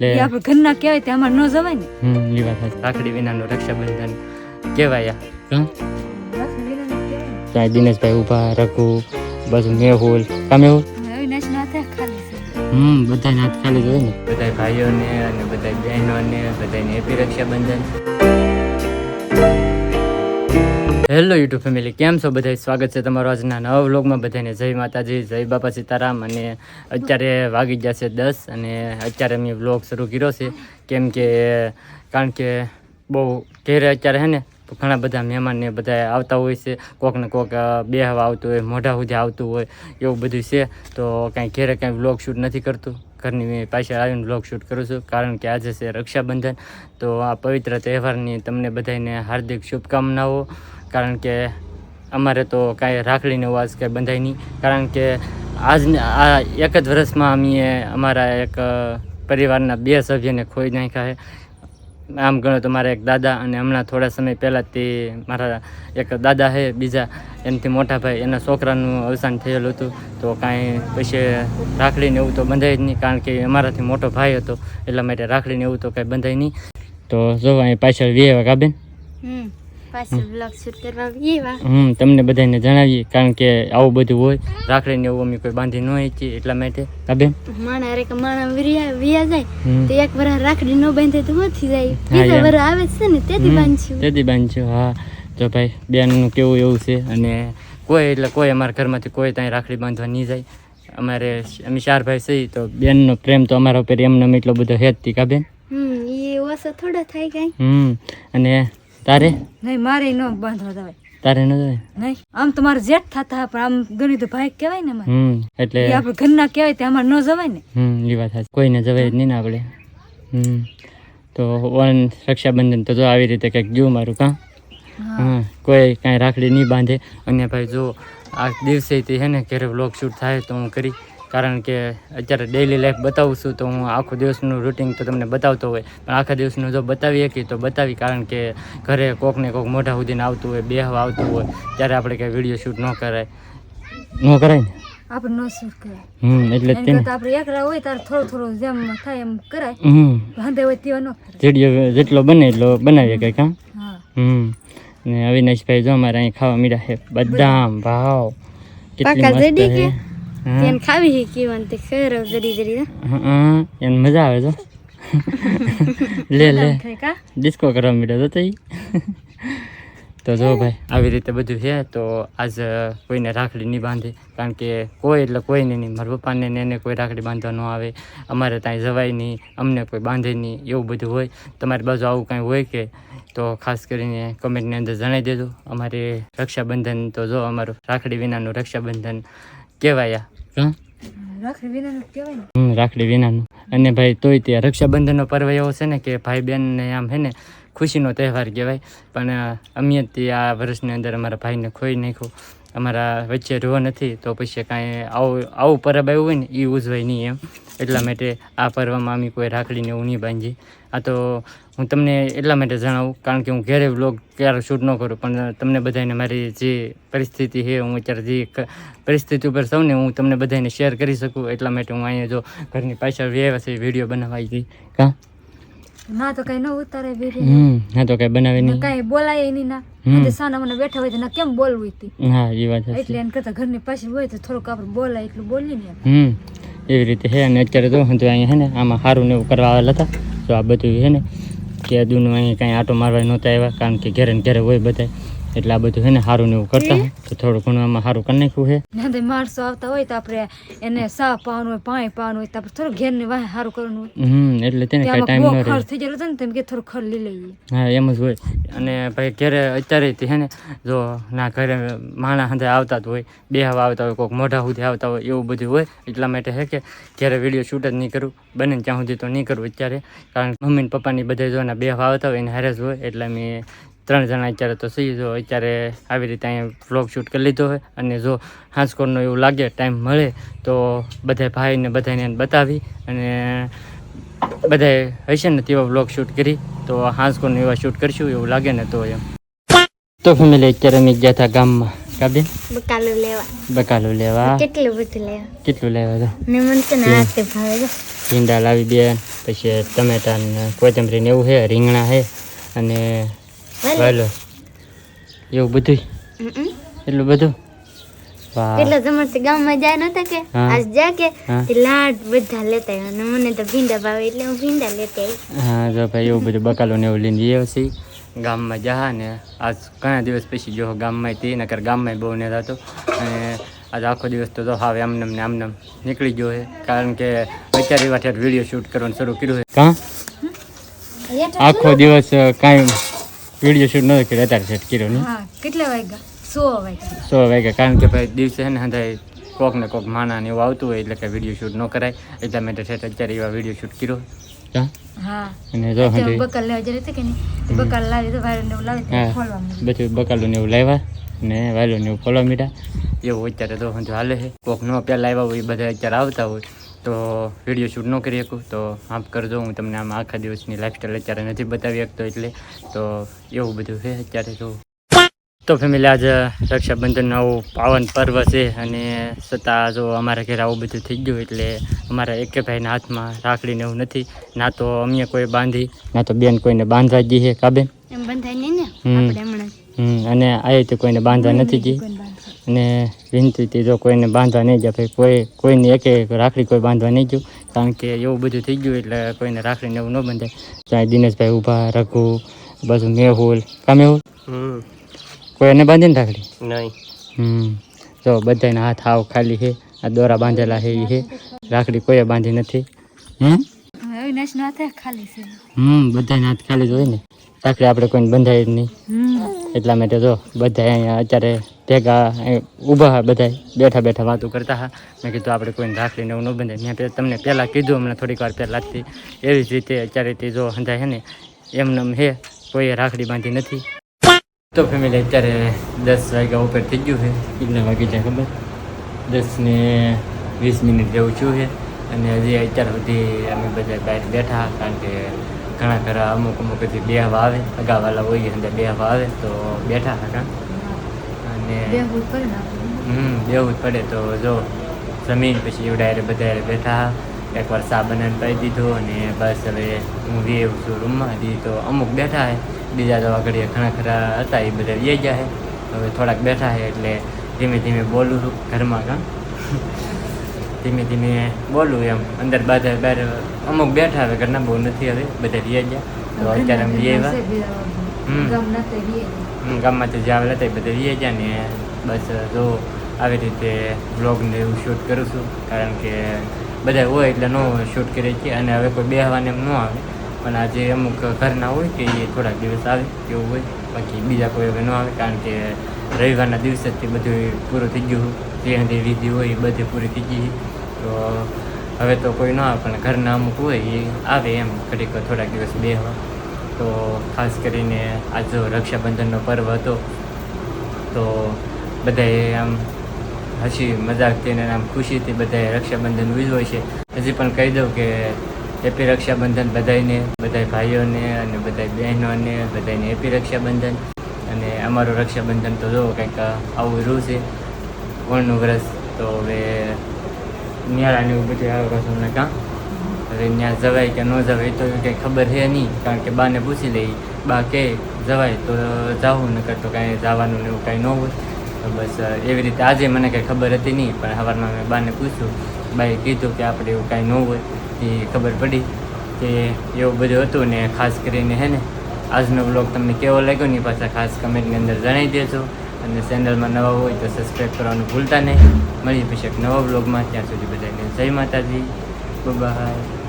એ એટલે આપણે ઘરના કહેવાય તે અમારે ન જવાય ને. હમ એ વાત સાચી. રાખડી વિનાનું રક્ષાબંધન કહેવાય આ. હં? ત્યાં દિનેશભાઈ ઊભા રઘુ બધું મેહુલ કા મેહુલ હવે અવિનાશ ના થાય ખાલી છે. હમ બધા હાથ ખાલી જોઈએ ને. બધા ભાઈઓને અને બધા બહેનોને બધાને happy Raksha Bandhan. Hello YouTube family કેમ છો બધા સ્વાગત છે તમારું આજના નવા વ્લોગમાં બધાને જય માતાજી, જય બાપા સીતારામ. અને અત્યારે વાગી ગયા છે દસ અને અત્યારે મેં વ્લોગ શરૂ કર્યો છે. કેમ કે, કારણ કે બહુ ઘેરે અત્યારે હે ને ઘણા બધા મહેમાનને બધા આવતા હોય છે. કોકને કોક બે હવા આવતું હોય, મોઢા સુધી આવતું હોય, એવું બધું છે. તો કાંઈ ઘેરે કાંઈ વ્લોગ શૂટ નથી કરતું. ઘરની મેં પાછળ આવીને વ્લોગ શૂટ કરું છું. કારણ કે આજે છે રક્ષાબંધન. તો આ પવિત્ર તહેવારની તમને બધાને હાર્દિક શુભકામનાઓ. કારણ કે અમારે તો કાંઈ રાખડીનો વાસ કાંઈ બંધાય નહીં. કારણ કે આજ આ એક જ વર્ષમાં અમે અમારા એક પરિવારના બે સભ્યને ખોઈ નાખ્યા છે. આમ ગણો તો મારા એક દાદા અને હમણાં થોડા સમય પહેલાં તે મારા એક દાદા છે, બીજા એમથી મોટા ભાઈ, એના છોકરાનું અવસાન થયેલું હતું. તો કાંઈ પછી રાખડીને એવું તો બંધાય જ નહીં, કારણ કે અમારાથી મોટો ભાઈ હતો. એટલા માટે રાખડીને એવું તો કાંઈ બંધાય નહીં. તો જો અહીં પાછળ વે કાબેન હમ. હમ તમને બધાને જણાવીએ કારણ કે આવું બધું હોય રાખડીને એવું અમે કોઈ બાંધી ન હોય એટલા માટે. કાબેન માણા રે કે માણા વિયા વિયા જાય તો એક વાર રાખડી ન બાંધે તો નથી જાય. બીજા વાર આવે છે ને તેથી બાંધશું. તેથી બાંધશું હા. તો ભાઈ બેનનું કેવું એવું છે? અને કોઈ એટલે કોઈ અમારા ઘરમાંથી કોઈ ત્યાં રાખડી બાંધવા નહીં જાય. અમારે અમે ચાર ભાઈ છીએ તો બેનનો પ્રેમ તો અમારા ઉપર એમને એટલો બધો હેતથી કા બેન? હમ એ ઓછો થોડો થાય કઈ. હમ અને તારે? નહીં મારે ન બાંધવા જવાય તારે ન જાય નહીં. આમ તો મારે જેઠ થતા પણ આમ ગણી તો ભાઈ કહેવાય ને હમ એટલે આપણે ઘરના કહેવાય તે અમારે ન જવાય ને. હમ એ વાત કોઈને જવાય નહીં ને આપણે. હમ તો વન રક્ષાબંધન તો જો આવી રીતે કંઈક ગયું મારું કાં? હા. કોઈ કાંઈ રાખડી નહીં બાંધે. અને ભાઈ જો આ દિવસેથી હે ને ઘરે વ્લોગ શૂટ થાય તો હું કરી કારણ કે અત્યારે ડેઈલી લાઈફ બતાવું છું તો હું આખો દિવસનું રૂટિન તો તમને બતાવતો હોય. પણ આખા દિવસનું જો બતાવી શકીએ તો બતાવી કારણ કે ઘરે કોકને કોક મોઢા સુધીને આવતું હોય બેહવા આવતું હોય ત્યારે આપણે કંઈ વીડિયો શૂટ ન કરાય. ન કરાય ને? આપણે ન શૂટ કરાય. હમ એટલે એમ આપણે એકલા હોય ત્યારે થોડું થોડું જેમ થાય એમ કરાય. હમ. વાંધે હોય તેવા ન કરાય. જેટલો બને એટલો બનાવીએ કંઈક હા? હા. હમ. ને અવિનાશભાઈ જો અમારે અહીં ખાવા મળ્યા છે. બદામ ભાવ. કેટલી મસ્ત છે? હા ખાવી છે કેવાનું તે ખર જરી જરી હા? એને મજા આવે તો લે લે. ડિસ્કો કરવા મીડ્યો તો તઈ. તો જો ભાઈ આવી રીતે બધું છે તો આજ કોઈને રાખડી નહીં બાંધે. કારણ કે કોઈ એટલે કોઈને નહીં. મારા પપ્પાને એને કોઈ રાખડી બાંધવા ન આવે. અમારે ત્યાં જવાય નહીં અમને કોઈ બાંધે નહીં એવું બધું હોય. તમારી બાજુ આવું કાંઈ હોય કે તો ખાસ કરીને કમેન્ટની અંદર જણાવી દેજો. અમારે રક્ષાબંધન તો જો અમારું રાખડી વિનાનું રક્ષાબંધન કહેવાય આ રાખડી વિનાનું અને ભાઈ તોય તે રક્ષાબંધનનો પર્વ એવો છે ને કે ભાઈ બહેનને આમ હે ને ખુશીનો તહેવાર કહેવાય. પણ અમે તે આ વર્ષની અંદર અમારા ભાઈને ખોઈ નાખ્યું. અમારા વચ્ચે રહો નથી તો પછી કાંઈ આવું આવું પરબ આવ્યું હોય ને એ ઉજવાય નહીં એમ. એટલા માટે આ પર્વમાં અમે કોઈ રાખડીને એવું નહીં બાંધીએ. આ તો હું તમને એટલા માટે જણાવું કારણ કે હું ઘરે વ્લોગ ક્યારે શૂટ ન કરું પણ તમને બધાને મારી જે પરિસ્થિતિ છે હું અત્યારે જે પરિસ્થિતિ ઉપર સૌ ને હું તમને બધાને શેર કરી શકું એટલા માટે હું અહીંયા જો ઘરની પાછળ વ્યવસ્થિત વીડિયો બનાવાઈ હતી કા? ના તો કઈ ન ઉતારે હમ હા તો કઈ બનાવે નહીં. કઈ બોલાય નહીં ના. આજે સાના મને બેઠા હોય તો ના કેમ બોલવું હતી હા એ વાત એટલે એમ કરતા ઘરની પાછળ હોય તો થોડુંક આપણે બોલાય એટલું બોલીએ ને હમ એવી રીતે છે અને અત્યારે તો હું તો અહીંયા હે ને આમાં સારું ને એવું કરવા આવેલા હતા. તો આ બધું છે ને કેદુનો દૂનું અહીંયા કાંઈ આટો મારવા નહોતા આવ્યા, કારણ કે ઘરે ઘરે હોય બધા એટલે આ બધું છે ને સારું ને એવું કરતા હોય. તો થોડું ઘણું આમાં સારું કરી નાખ્યું છે. ના અંદર માણસો આવતા હોય તો આપણે એને સા પાવાનું હોય પાણી પાવાનું હોય તો આપણે થોડું ઘેરની વાહે સારું કરવાનું હોય. હમ એટલે તેને કઈ ટાઈમ ન રહે. થઈ ગયેલો ને તેમ કે થોડું ખર લઈ લઈએ. હા એમ જ હોય. અને ભાઈ ઘેરે અત્યારે છે ને જો ના ઘરે માણા હાથે આવતા જ હોય બે હવા આવતા હોય કોઈક મોઢા સુધી આવતા હોય એવું બધું હોય એટલા માટે હે કે ઘેરે વીડિયો શૂટ જ નહીં કરું. બને ત્યાં સુધી તો નહીં કરું અત્યારે. કારણ કે મમ્મી ને પપ્પાની બધા જો બે હવા આવતા હોય એને હેરેસ હોય એટલે મેં ત્રણ જણા અત્યારે તો સહી જો અત્યારે આવી રીતે અહીંયા વ્લોગ શૂટ કરી લીધો હોય અને જો હાંસકોરનો એવું લાગે ટાઈમ મળે તો બધા ભાઈને બધાને બતાવી અને બધાએ હશે ને તેવા વ્લોગ શૂટ કરી તો હાંસકોરનો એવા શૂટ કરશું એવું લાગે ને તો એમ. તો ફેમિલી અત્યારે અમે ગયા હતા ગામમાં. કાબેન બકાલું લેવા. બકાલું લેવા. કેટલું બધું લેવા? કેટલું લેવા તો? ને મને છે ને ભાવે ભીંડા લાવી દે પછી ટમેટા ને કોથમરી ને એવું છે રીંગણા છે અને વાલો? એવું બધું એટલું બધું? કેટલા તમારે ગામમાં જાય નતા કે? આજ જા કે? લાડ બધા લેતા આવ્યા. અને મને તો ભીંડા ભાવે એટલે હું ભીંડા લેતા આવી. હા જો ભાઈ એવું બધું બકાલો ને એવું લઈને જઈએ છીએ ગામમાં જા ને આજ ઘણા દિવસ પછી જો ગામમાં તે નકર ગામમાં બહુ ને થતો અને આજ આખો દિવસ તો હવે આમને ને આમનેમ નીકળી ગયો છે. કારણ કે અત્યારે એવા ઠેર વીડિયો શૂટ કરવાનું શરૂ કર્યું છે. કાં? આખો દિવસ કાંઈ વીડિયો શૂટ નહોતો કર્યો અત્યારે સેટ કર્યો નહીં. હા કેટલા વાગ્યા? સો વાગ્યા. સો વાગ્યા કારણ કે ભાઈ દિવસે છે ને હંધાય કોક ને કોક માના ને એવું આવતું હોય એટલે કે વીડિયો શૂટ ન કરાય. એટલા માટે સેટ અત્યારે એવા વીડિયો શૂટ કર્યો. ખોલવા બધું બકાલું ને એવું લાવ્યા ને વાયલું ને એવું ફોલો મીઠા એવું અત્યારે તો હજુ હાલે છે. કોક નો પેલા લાવ્યા હોય બધા અત્યારે આવતા હોય. તો વીડિયો શૂટ ન કરી શકું તો માફ કરજો હું તમને આમ આખા દિવસની લાઈફસ્ટાઈલ અત્યારે નથી બતાવી શકતો એટલે તો એવું બધું છે અત્યારે તો. તો ફેમિલી આજે રક્ષાબંધનનું આવું પાવન પર્વ છે અને છતાં જો અમારા ઘરે આવું બધું થઈ ગયું એટલે અમારા એકે ભાઈના હાથમાં રાખડીને એવું નથી. ના તો અમને કોઈ બાંધી ના તો બેન કોઈને બાંધવા જી છે કાબેન એમ બંધાય નહીં ને? હમ. આપણે હમણાં અને આ તો કોઈને બાંધવા નથી જી અને વિનંતીથી જો કોઈને બાંધવા નહીં ગયા ભાઈ કોઈ કોઈને એકે રાખડી કોઈ બાંધવા નહીં ગયું કારણ કે એવું બધું થઈ ગયું એટલે કોઈને રાખડીને એવું ન બંધાય ત્યાં દિનેશભાઈ ઊભા રઘુ બધું મેહુલ. કા મેહુલ? કોઈને બાંધીને રાખડી? નહીં. હમ. જો બધાના હાથ હાવ ખાલી છે આ દોરા બાંધેલા છે એ છે. રાખડી કોઈએ બાંધી નથી. હમ? હવે હાથ ખાલી છે. હમ બધાના હાથ ખાલી જ હોય ને. રાખડી આપણે કોઈને બંધાય જ નહીં. એટલા માટે જો બધા અહીંયા અત્યારે ભેગા ઊભા હા બધા બેઠા બેઠા વાતો કરતા હા. મેં કીધું આપણે કોઈને રાખડીને એવું ન બંધાય. મેં તમને પહેલાં કીધું, હમણાં થોડીક વાર પહેલાં જ એવી જ રીતે અત્યારે તે જો હંધાય છે ને એમને એમ હે કોઈએ રાખડી બાંધી નથી. તો ફેમિલી અત્યારે દસ વાગ્યા ઉપર થઈ ગયું છે. કેટલા વાગી જાય ખબર? દસ ને વીસ મિનિટ જેવું છું છે. અને હજી અત્યાર સુધી અમે બધા બહાર બેઠા, કારણ કે ઘણા ખરા અમુક અમુક હજી બેહવા આવે. અગાવાલા હોઈએ અંદર બે આવે તો બેઠા હતા અને બે ભૂત કરે ને આપણે હમ બેવું જ પડે તો જો જમીન પછી એવડા હારે બધા બેઠા. એકવાર સાબનન પાઈ દીધો અને બસ હવે હું વેવ છું રૂમમાં. હજી તો અમુક બેઠા હે. બીજા તો આગળ ઘણા ખરા હતા એ બધા વી ગયા છે હવે થોડાક બેઠા છે એટલે ધીમે ધીમે બોલું છું ઘરમાં કામ ધીમે ધીમે બોલું એમ. અંદર બધા બહાર અમુક બેઠા હવે ઘરના બહુ નથી હવે. બધા વી ગયા. તો અત્યારે અમે વી આવ્યા. છે બીજા વાળા. હમ. ગામમાંથી જે આવેલા હતા એ બધા રહી ગયા ને બસ જો આવી રીતે બ્લોગને એવું શૂટ કરું છું, કારણ કે બધા હોય એટલે ન શૂટ કરીએ છીએ અને હવે કોઈ બેહવાને એમ ન આવે. પણ આજે અમુક ઘરના હોય કે એ થોડાક દિવસ આવે એવું હોય, બાકી બીજા કોઈ હવે ન આવે, કારણ કે રવિવારના દિવસે જ બધું પૂરું થઈ ગયું જે હંધી વિધિ હોય એ બધી પૂરી થઈ ગઈ તો હવે તો કોઈ ન આવે, પણ ઘરના અમુક હોય એ આવે એમ, ઘડીક થોડાક દિવસ બેહવા. તો ખાસ કરીને આજ રક્ષાબંધનનો પર્વ હતો, તો બધાએ આમ હસી મજાકથી અને આમ ખુશીથી બધાએ રક્ષાબંધન ઉજવે છે. હજી પણ કહી દઉં કે હેપી રક્ષાબંધન બધાને બધા ભાઈઓને અને બધા બહેનોને બધાને હેપી રક્ષાબંધન. અને અમારું રક્ષાબંધન તો જો કંઈક આવું રહ્યું છે ઓળનું વર્ષ તો હવે નિયાળાને એવું બધું આવે પાછું અમને કાં હવે ત્યાં જવાય કે ન જવાય તો કંઈ ખબર છે નહીં. કારણ કે બાને પૂછી લઈ, બા કે જવાય તો જાવું નકર તો કાંઈ જવાનું ને એવું કાંઈ ન હોય. તો બસ એવી રીતે આજે મને કંઈ ખબર હતી નહીં, પણ સવારમાં મેં બાને પૂછ્યું. બાએ કીધું કે આપણે એવું કાંઈ ન હોય. એ ખબર પડી કે એવું બધું હતું ને ખાસ કરીને હે ને, આજનો બ્લોગ તમને કેવો લાગ્યો ને પાછા ખાસ કમેન્ટની અંદર જણાવી દેજો. અને ચેનલમાં નવા હોય તો સબસ્ક્રાઈબ કરવાનું ભૂલતા નહીં. મળી પછી નવા બ્લોગમાં ત્યાં સુધી બધાને જય માતાજી. બાય.